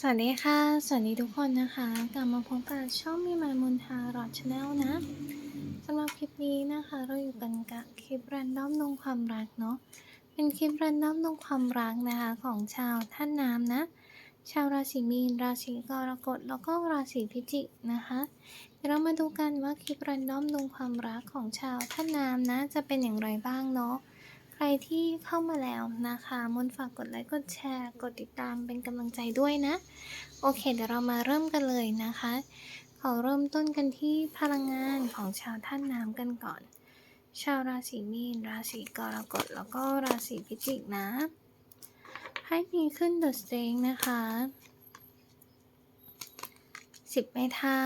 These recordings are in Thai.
สวัสดีค่ะ สวัสดีทุกคนนะคะ กลับมาพบกับช่องมีมายมนทารอดชาแนลนะสำหรับคลิปนี้นะคะ เราอยู่กันกับคลิปรันดอมลงความรักเนาะ เป็นคลิปรันดอมลงความรักนะคะของชาวท่านน้ำนะ ชาวราศีมีน ราศีกรกฎ แล้วก็ราศีพิจิกนะคะ เดี๋ยวเรามาดูกันว่าคลิปรันดอมลงความรักของชาวท่านน้ำนะ จะเป็นอย่างไรบ้างเนาะ ใครที่เข้ามาแล้วนะคะ มนฝากกดไลค์ กดแชร์ กดติดตามเป็นกำลังใจด้วยนะ โอเค เดี๋ยวเรามาเริ่มกันเลยนะคะ ขอเริ่มต้นกันที่พลังงานของชาวท่านน้ำกันก่อน ชาวราศีมีน ราศีกรกฎ แล้วก็ราศีพิจิกนะ ให้มีขึ้นเดอะสเตงนะคะสิบไม้เท้า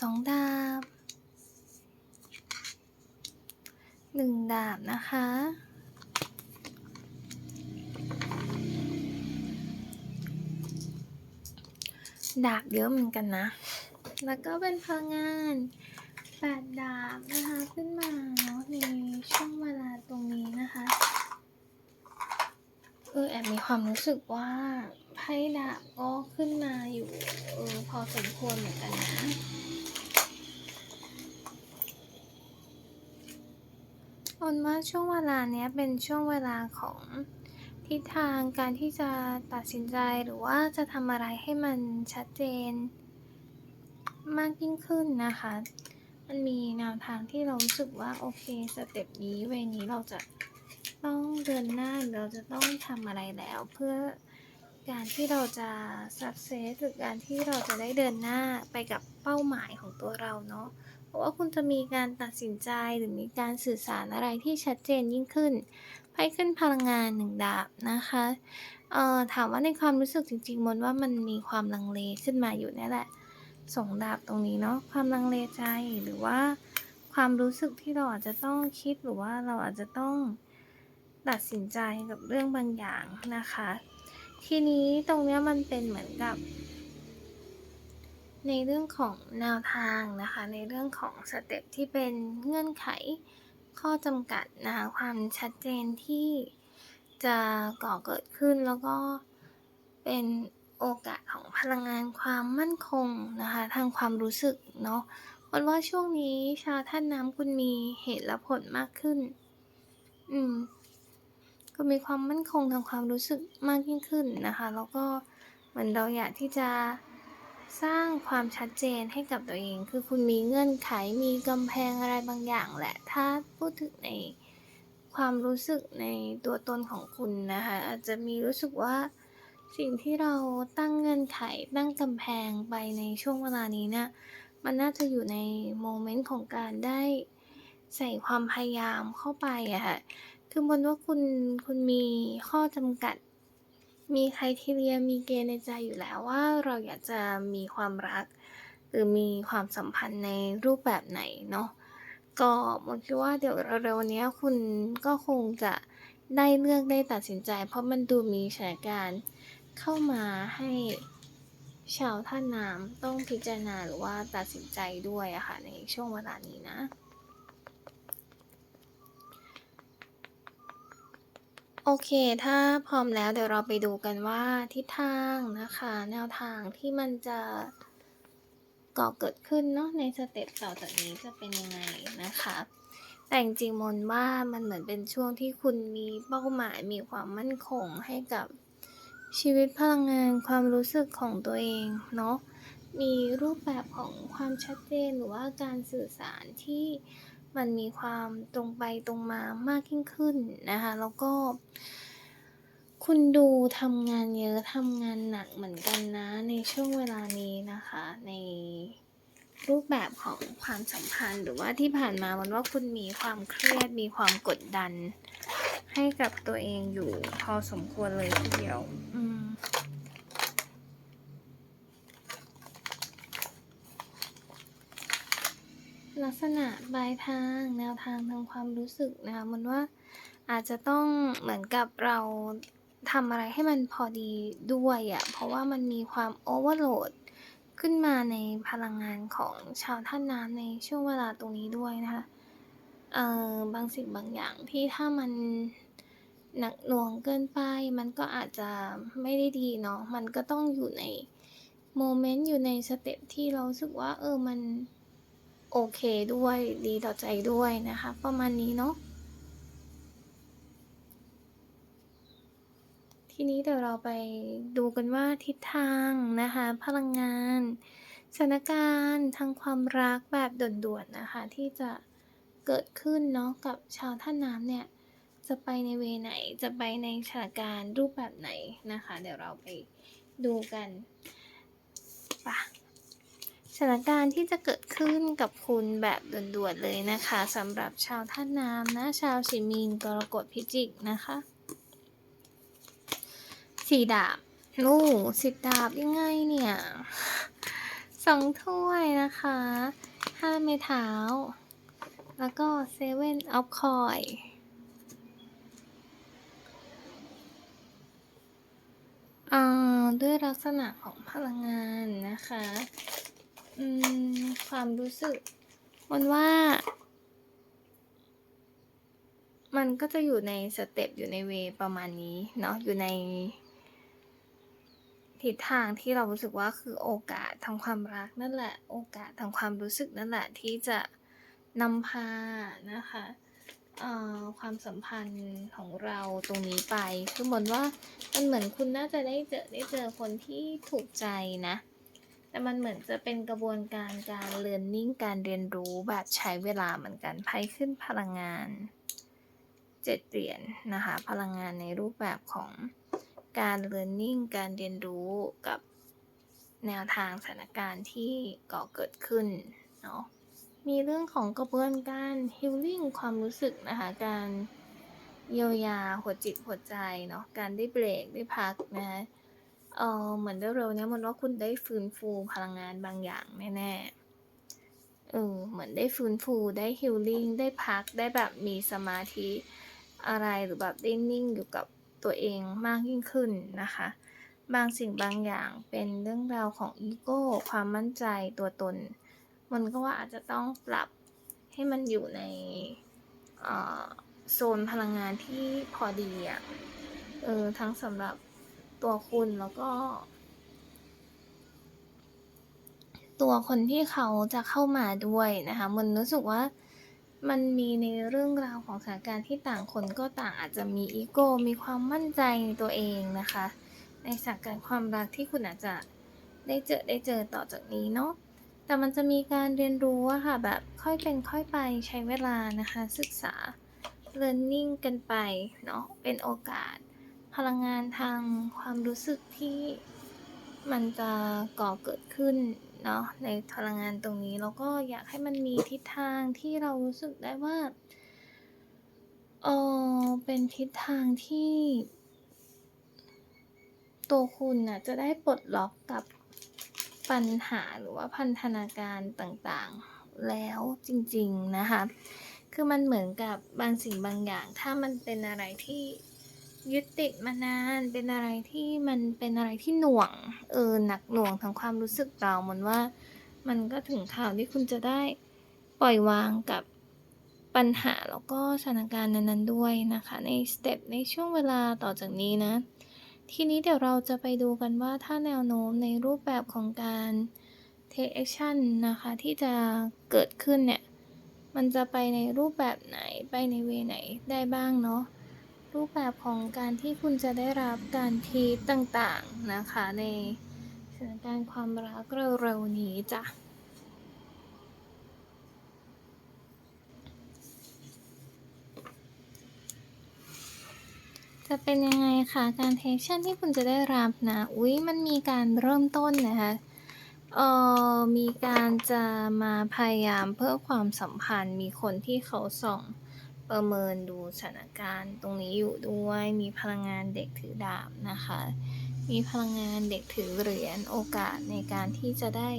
สองดาบหนึ่งดาบนะคะ ดาบเยอะเหมือนกันนะ แล้วก็เป็นพลังงานแปดดาบนะคะขึ้นมาเนาะในช่วงเวลาตรงนี้นะคะเออแอบมีความรู้สึกว่าไพ่ดาบก็ขึ้นมาอยู่เออพอสมควรเหมือนกันนะอนว่าช่วงเวลาเนี้ยเป็นช่วงเวลาของ ทิศทางการที่จะตัดสินใจหรือว่าจะทำอะไรให้มันชัดเจน มากยิ่งขึ้นนะคะ มันมีแนวทางที่เรารู้สึกว่าโอเคสเต็ปนี้เวนี้เราจะต้องเดินหน้าเราจะต้องทำอะไรแล้ว เพื่อการที่เราจะ success หรือการที่เราจะได้เดินหน้าไปกับเป้าหมายของตัวเราเนาะเพราะว่าคุณจะมีการตัดสินใจหรือมีการสื่อสารอะไรที่ชัดเจนยิ่งขึ้น ไพ่ขึ้นพลังงานหนึ่งดาบนะคะเอ่อถามว่าในความรู้สึกจริงๆมนว่ามันมีความลังเลขึ้นมาอยู่นี่แหละสองดาบตรงนี้เนาะความลังเลใจหรือว่าความรู้สึกที่เราอาจจะต้องคิดหรือว่าเราอาจจะต้องตัดสินใจกับเรื่องบางอย่างนะคะ ทีนี้ตรงเนี้ยมันเป็นเหมือนกับ ในเรื่องของแนวทางนะคะ ในเรื่องของสเต็ปที่เป็นเงื่อนไข ข้อจำกัดนะคะความชัดเจนที่จะก่อเกิดขึ้นแล้วก็เป็นโอกาสของพลังงานความมั่นคงนะคะทางความรู้สึกเนาะวันว่าช่วงนี้ชาวท่านน้ำคุณมีเหตุและผลมากขึ้น อืมก็มีความมั่นคงทางความรู้สึกมากยิ่งขึ้นนะคะ แล้วก็เหมือนเราอยากที่จะ สร้างความชัดเจนให้กับตัวเอง คือคุณมีเงื่อนไข มีกำแพงอะไรบางอย่างแหละ ถ้าพูดถึงในความรู้สึกในตัวตนของคุณนะคะ อาจจะมีรู้สึกว่าสิ่งที่เราตั้งเงื่อนไข ตั้งกำแพงไปในช่วงเวลานี้เนี่ย มันน่าจะอยู่ในโมเมนต์ของการได้ใส่ความพยายามเข้าไปอะค่ะ คือบนว่าคุณ คุณมีข้อจำกัด มีใครทีเรียมีเกณฑ์ในใจอยู่แล้วว่าเราอยากจะมีความรัก หรือมีความสัมพันธ์ในรูปแบบไหนเนาะก็มคิดว่าเดี๋ยวเร็วๆนี้คุณก็คงจะได้เลือกได้ตัดสินใจ เพราะมันดูมีสถานการณ์เข้ามาให้ชาวท่านน้ำต้องพิจารณาหรือว่าตัดสินใจด้วยอะค่ะในช่วงเวลานี้นะ โอเค ถ้าพร้อมแล้วเดี๋ยวเราไปดูกันว่าทิศทางนะคะ แนวทางที่มันจะก่อเกิดขึ้นเนาะในสเต็ปต่อจากนี้จะเป็นยังไงนะคะ แต่จริงๆมนว่ามันเหมือนเป็นช่วงที่คุณมีเป้าหมายมีความมั่นคงให้กับชีวิตพลังงานความรู้สึกของตัวเองเนาะมีรูปแบบของความชัดเจนหรือว่าการสื่อสารที่ มันมีความตรงไปตรงมามากยิ่งขึ้นนะคะ แล้วก็คุณดูทำงานเยอะทำงานหนักเหมือนกันนะ ในช่วงเวลานี้นะคะ ในรูปแบบของความสัมพันธ์ หรือว่าที่ผ่านมามันว่าคุณมีความเครียดมีความกดดัน ให้กับตัวเองอยู่พอสมควรเลยทีเดียวอืม ษณะปลายทาง แนวทางทางความรู้สึกนะคะมันว่าอาจจะต้องเหมือนกับเราทำอะไรให้มันพอดีด้วยอะ่ะเพราะว่ามันมีความโอเวอร์โหลดขึ้นมาในพลังงานของชาวท่านน้ำในช่วงเวลาตรงนี้ด้วยนะคะเอ่อบางสิ่งบางอย่างที่ถ้ามันหนักหน่วงเกินไป มันก็อาจจะไม่ได้ดีเนาะมันก็ต้องอยู่ในโมเมนต์อยู่ในสเต็ปที่เราสึกว่าเออมัน โอเคด้วยดีต่อใจด้วยนะคะ ประมาณนี้เนาะทีนี้เดี๋ยวเราไปดูกันว่าทิศทางนะคะ พลังงานสถานการณ์ทางความรักแบบด่วนๆนะคะ ที่จะเกิดขึ้นเนาะกับชาวธาน้ำเนี่ย จะไปในเวไหนจะไปในสถานการณ์รูปแบบไหนนะคะ เดี๋ยวเราไปดูกันไปะ ถานการณ์ที่จะเกิดขึ้นกับคุณแบบด่วนๆเลยนะคะสำหรับชาวธาตุน้ำนะ ชาวสิมีนกรกฎพิจิกนะคะสี่ดาบนู่สิบดาบยังไงเนี่ยสองถ้วยนะคะห้าไม้เท้า แล้วก็เซเว่นออฟคอยอ่าด้วยลักษณะของพลังงานนะคะ อืม ความรู้สึก มันว่า มันก็จะอยู่ในสเต็ปอยู่ในเวประมาณนี้เนาะอยู่ใน ทิศทางที่เรารู้สึกว่าคือโอกาสทางความรักนั่นแหละ โอกาสทางความรู้สึกนั่นแหละที่จะนำพานะคะความสัมพันธ์ของเราตรงนี้ไป คือเหมือนว่ามันเหมือนคุณน่าจะได้เจอได้เจอคนที่ถูกใจนะ แต่มันเหมือนจะเป็นกระบวนการการเรียนรู้การเรียนรู้แบบใช้เวลาเหมือนกันไพ่ขึ้นพลังงานเจ็ดเหรียญนะคะ พลังงานในรูปแบบของการ learning การเรียนรู้กับแนวทางสถานการณ์ที่ก่อเกิดขึ้นเนาะมีเรื่องของกระบวนการ healing ความรู้สึกนะคะ การเยียวยาหัวจิตหัวใจเนาะการได้เบรกได้พักนะคะ เออเหมือนเร็วๆเนี้ยมันว่าคุณได้ฟื้นฟูพลังงานบางอย่างแน่ๆเออเหมือนได้ฟื้นฟูได้ healing ได้พักได้แบบมีสมาธิอะไรหรือแบบได้นิ่งอยู่กับตัวเองมากยิ่งขึ้นนะคะ บางสิ่งบางอย่างเป็นเรื่องราวของอีโก้ความมั่นใจตัวตน มันก็ว่าอาจจะต้องปรับให้มันอยู่ในโซนพลังงานที่พอดีอะ่ะเออทั้งสำหรับ ตัวคุณแล้วก็ ตัวคนที่เขาจะเข้ามาด้วยนะคะ มันรู้สึกว่ามันมีในเรื่องราวของสถานการณ์ที่ต่างคนก็ต่างอาจจะมีอีโก้ มีความมั่นใจในตัวเองนะคะ ในสถานการณ์ความรักที่คุณอาจจะได้เจอได้เจอต่อจากนี้เนาะแต่มันจะมีการเรียนรู้อะค่ะแบบค่อยเป็นค่อยไปใช้เวลานะคะ ศึกษา learning กันไปเนาะเป็นโอกาส พลังงานทางความรู้สึกที่มันจะก่อเกิดขึ้นเนาะในพลังงานตรงนี้แล้วก็อยากให้มันมีทิศทางที่เรารู้สึกได้ว่าเออเป็นทิศทางที่ ตัวคุณน่ะจะได้ปลดล็อกกับปัญหาหรือว่าพันธนาการต่างๆแล้วจริง ๆ นะคะ คือมันเหมือนกับบางสิ่งบางอย่าง ถ้ามันเป็นอะไรที่ ยึดติดมานานเป็นอะไรที่มันเป็นอะไรที่หน่วง เออหนักหน่วงทางความรู้สึกเราเหมันว่า มันก็ถึงข่าวที่คุณจะได้ปล่อยวางกับปัญหาแล้วก็สถานการณ์นั้นๆด้วยนะคะ ในสเต็ปในช่วงเวลาต่อจากนี้นะ ทีนี้เดี๋ยวเราจะไปดูกันว่าถ้าแนวโน้มในรูปแบบของการ take action นะคะ ที่จะเกิดขึ้นเนี่ย มันจะไปในรูปแบบไหนไปในเวไหนได้บ้างเนาะ รูปแบบของการที่คุณจะได้รับการทีต่างๆนะคะในสถานการณ์ความรักเร็วๆนี้จ้ะจะเป็นยังไงคะการเทคชั่นที่คุณจะได้รับนะอุ๊ยมันมีการเริ่มต้นนะคะเออมีการจะมาพยายามเพื่อความสัมพันธ์มีคนที่เขาส่อง ประเมินดูสถานการณ์ตรงนี้อยู่ด้วยมีพลังงานเด็กถือดาบนะคะ มีพลังงานเด็กถือเหรียญโอกาสในการที่จะได้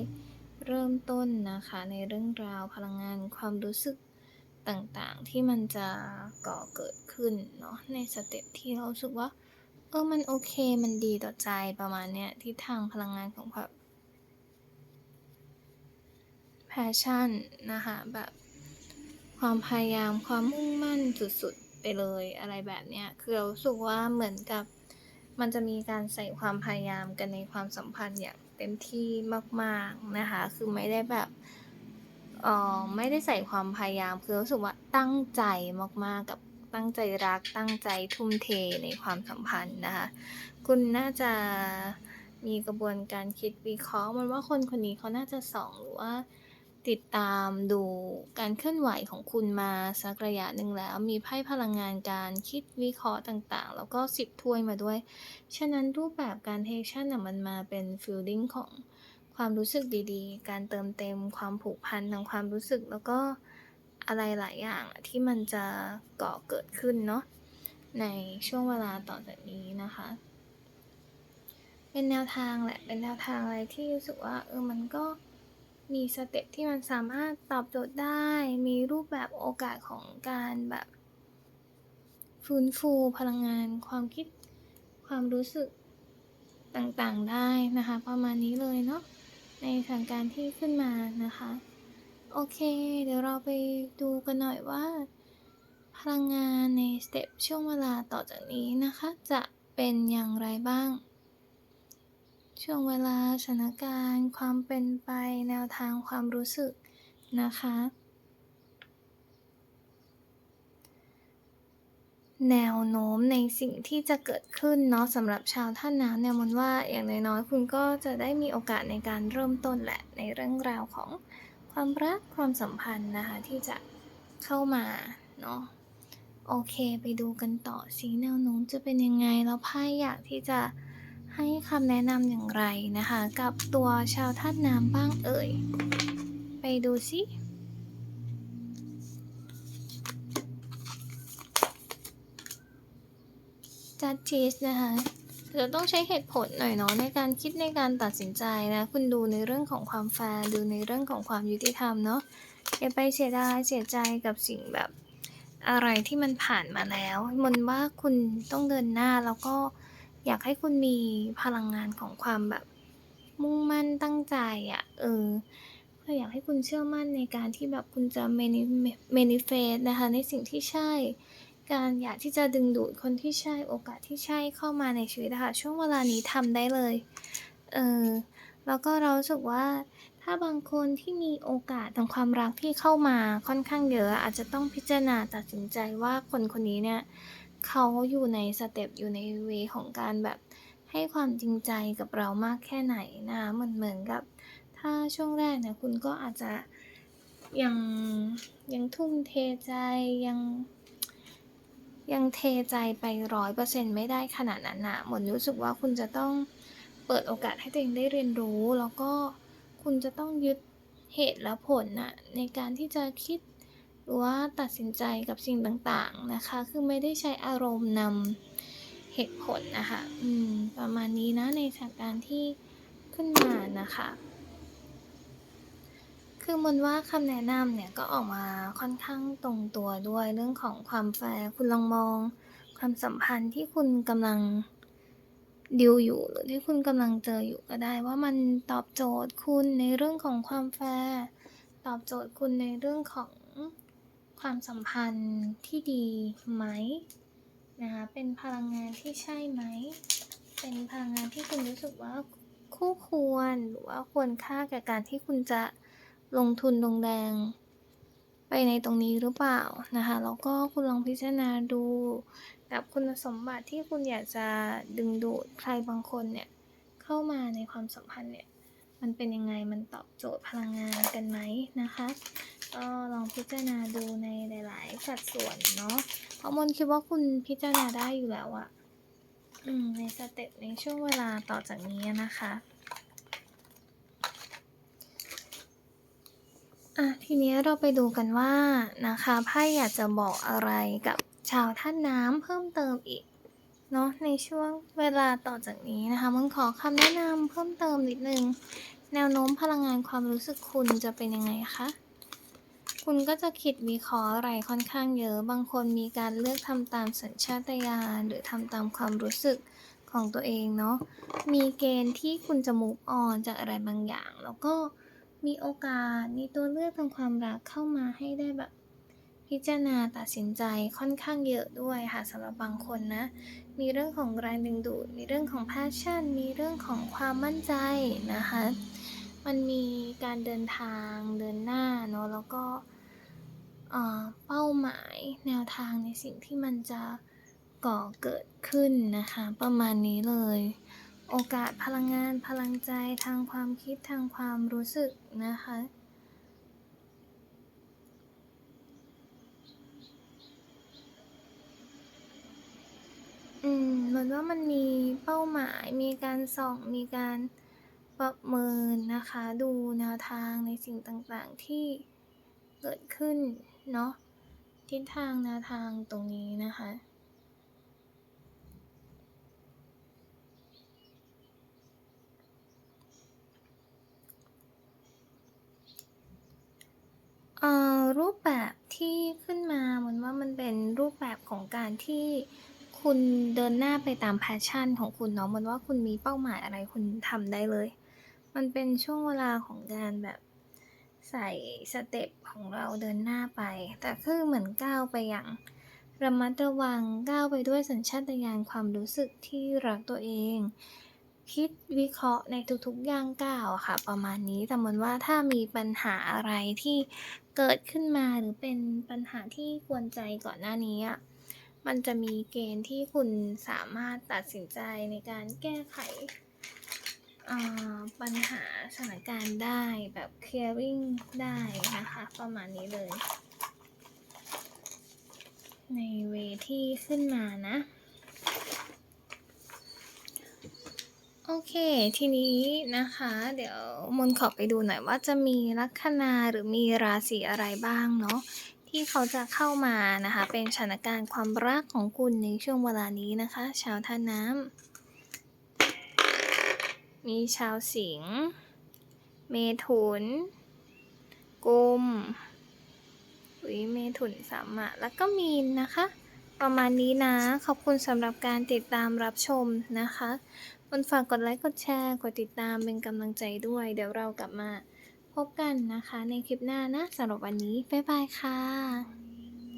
เริ่มต้นนะคะในเรื่องราวพลังงานความรู้สึกต่างๆ ที่มันจะก่อเกิดขึ้นเนาะในสเต็ปที่เราสึกว่าเออมันโอเคมันดีต่อใจประมาณเนี้ยทิศทางพลังงานของแบบ passion นะคะแบบ ความพยายามความมุ่งมั่นสุดๆไปเลยอะไรแบบเนี้ยคือเราสึกว่าเหมือนกับ มันจะมีการใส่ความพยายามกันในความสัมพันธ์อย่างเต็มที่มากๆนะคะ คือไม่ได้แบบเออไม่ได้ใส่ความพยายามคือรู้สึกว่าตั้งใจมากๆกับตั้งใจรักตั้งใจทุ่มเทในความสัมพันธ์นะคะคุณน่าจะมีกระบวนการคิดวิเคราะห์มันว่าคนคนนี้เขาน่าจะส่องหรือว่า ติดตามดูการเคลื่อนไหวของคุณมาสักระยะหนึ่งแล้ว มีไพ่พลังงานการคิดวิเคราะห์ต่างๆ แล้วก็สิบถ้วยมาด้วย ฉะนั้นรูปแบบการเทคชั่นน่ะมันมาเป็นฟีลลิ่งของความรู้สึกดีๆ การเติมเต็มความผูกพันทางความรู้สึกแล้วก็อะไรหลายอย่างอะที่มันจะก่อเกิดขึ้นเนาะในช่วงเวลาต่อจากนี้นะคะ เป็นแนวทางแหละ เป็นแนวทางอะไรที่รู้สึกว่าเออมันก็ มีสเต็ปที่มันสามารถตอบโจทย์ได้ มีรูปแบบโอกาสของการแบบ ฟื้นฟูพลังงาน ความคิด ความรู้สึกต่างๆได้นะคะ ประมาณนี้เลยเนาะ ในสถานการณ์ที่ขึ้นมานะคะ โอเค เดี๋ยวเราไปดูกันหน่อยว่า พลังงานในสเต็ปช่วงเวลาต่อจากนี้นะคะ จะเป็นอย่างไรบ้าง ช่วงเวลาสถานการณ์ ความเป็นไปแนวทางความรู้สึกนะคะ แนวโน้มในสิ่งที่จะเกิดขึ้นเนาะสำหรับชาวท่านน้ำเนี่ยมันว่าอย่างน้อยๆคุณก็จะได้มีโอกาสในการเริ่มต้นแหละในเรื่องราวของความรักความสัมพันธ์นะคะที่จะเข้ามาเนาะโอเคไปดูกันต่อสีแนวโน้มจะเป็นยังไงแล้วไพ่อยากที่จะ ให้คำแนะนำอย่างไรนะคะ กับตัวชาวท่านน้ำบ้างเอ่ย ไปดูสิจัดจีสนะคะจะต้องใช้เหตุผลหน่อยเนาะในการคิดในการตัดสินใจนะคุณดูในเรื่องของความแฟร์ดูในเรื่องของความยุติธรรมเนาะอย่าไปเสียดายเสียใจกับสิ่งแบบอะไรที่มันผ่านมาแล้ว มันว่าคุณต้องเดินหน้าแล้วก็ อยากให้คุณมีพลังงานของความแบบมุ่งมั่นตั้งใจอะ่ะ เออก็อยากให้คุณเชื่อมั่นในการที่แบบคุณจะ manifest นะคะในสิ่งที่ใช่ การอยากที่จะดึงดูดคนที่ใช่โอกาสที่ใช่เข้ามาในชีวิตะค่ะช่วงเวลานี้ทำได้เลย เออแล้วก็เรารู้สึกว่าถ้าบางคนที่มีโอกาสทางความรักที่เข้ามาค่อนข้างเยอะ อาจจะต้องพิจารณาตัดสินใจว่าคนคนนี้เนี่ย เขาอยู่ในสเต็ปอยู่ในเวของการแบบให้ความจริงใจกับเรามากแค่ไหนนะเหมือนเหมือนกับ ถ้าช่วงแรกเนี่ยคุณก็อาจจะยังยังทุ่มเทใจยัง ยังเทใจไปร้อยเปอร์เซ็นต์ไม่ได้ขนาดนั้นนะหมดรู้สึกว่าคุณจะต้องเปิดโอกาสให้ตัวเองได้เรียนรู้ แล้วก็คุณจะต้องยึดเหตุและผลนะในการที่จะคิด รือว่าตัดสินใจกับสิ่งต่างๆนะคะ คือไม่ได้ใช้อารมณ์นำเหตุผลนะคะอืมประมาณนี้นะในสถานการณ์ที่ขึ้นมานะคะ คือมันว่าคำแนะนำเนี่ยก็ออกมาค่อนข้างตรงตัวด้วยเรื่องของความแฟร์คุณลองมอง ความสัมพันธ์ที่คุณกำลังดิวอยู่หรือที่คุณกำลังเจออยู่ก็ได้ว่ามันตอบโจทย์คุณในเรื่องของความแฟร์ตอบโจทย์คุณในเรื่องของ ความสัมพันธ์ที่ดีไหมนะคะเป็นพลังงานที่ใช่ไหม เป็นพลังงานที่คุณรู้สึกว่าคู่ควรหรือว่าควรค่าแก่การที่คุณจะลงทุนลงแรงไปในตรงนี้หรือเปล่านะคะแล้วก็คุณลองพิจารณาดูกับคุณสมบัติที่คุณอยากจะดึงดูดใครบางคนเนี่ยเข้ามาในความสัมพันธ์เนี่ยมันเป็นยังไงมันตอบโจทย์พลังงานกันไหมนะคะ ก็ลองพิจารณาดูในหลาย ๆ สัดส่วนเนาะเพราะมนคิดว่าคุณพิจารณาได้อยู่แล้วอะอืมในสเต็ปในช่วงเวลาต่อจากนี้นะคะอะทีนี้เราไปดูกันว่านะคะไพ่อยากจะบอกอะไรกับชาวท่านน้ำเพิ่มเติมอีกเนาะในช่วงเวลาต่อจากนี้นะคะมันขอคำแนะนำเพิ่มเติมนิดนึง แนวโน้มพลังงานความรู้สึกคุณจะเป็นยังไงคะ คุณก็จะคิดวิเคราะห์อะไรค่อนข้างเยอะ บางคนมีการเลือกทำตามสัญชาตญาณหรือทำตามความรู้สึกของตัวเองเนาะ มีเกณฑ์ที่คุณจะ move on จากอะไรบางอย่าง แล้วก็มีโอกาสมีตัวเลือกทางความรักเข้ามาให้ได้แบบพิจารณาตัดสินใจค่อนข้างเยอะด้วยค่ะสำหรับบางคนนะ มีเรื่องของแรงดึงดูด มีเรื่องของ passion มีเรื่องของความมั่นใจนะคะ มันมีการเดินทางเดินหน้าเนาะแล้วก็เป้าหมายแนวทางในสิ่งที่มันจะก่อเกิดขึ้นนะคะ ประมาณนี้เลย โอกาสพลังงานพลังใจทางความคิดทางความรู้สึกนะคะอืมเหมือนว่ามันมีเป้าหมายมีการส่องมีการ ประเมินนะคะดูแนวทางในสิ่งต่างๆที่เกิดขึ้นเนาะทิศทางแนวทางตรงนี้นะคะรูปแบบที่ขึ้นมาเหมือนว่ามันเป็นรูปแบบของการที่คุณเดินหน้าไปตาม passion ของคุณเนาะเหมือนว่าคุณมีเป้าหมายอะไรคุณทำได้เลย มันเป็นช่วงเวลาของการแบบใส่สเต็ปของเราเดินหน้าไป แต่คือเหมือนก้าวไปอย่างระมัดระวังก้าวไปด้วยสัญชาตญาณความรู้สึกที่รักตัวเอง คิดวิเคราะห์ในทุกๆย่างก้าวค่ะ ประมาณนี้แต่มนว่าถ้ามีปัญหาอะไรที่เกิดขึ้นมาหรือเป็นปัญหาที่กวนใจก่อนหน้านี้อะมันจะมีเกณฑ์ที่คุณสามารถตัดสินใจในการแก้ไข ปัญหาสถานการณ์ได้แบบ clearing ได้นะคะ ประมาณนี้เลย ในเวที่ขึ้นมานะ โอเค ทีนี้นะคะ เดี๋ยวมนต์ขอไปดูหน่อยว่าจะมีลัคนาหรือมีราศีอะไรบ้างเนาะที่เขาจะเข้ามานะคะ เป็นสถานการณ์ความรักของคุณในช่วงเวลานี้นะคะ ชาวธาตุน้ำ มีชาวสิงห์เมถุน กุมอุ๊ยเมถุนสามะแล้วก็มีนนะคะ ประมาณนี้นะ ขอบคุณสำหรับการติดตามรับชมนะคะมนต์ฝากกดไลค์ กดแชร์ กดติดตามเป็นกำลังใจด้วย เดี๋ยวเรากลับมาพบกันนะคะในคลิปหน้านะสำหรับวันนี้ บ๊ายบายค่ะ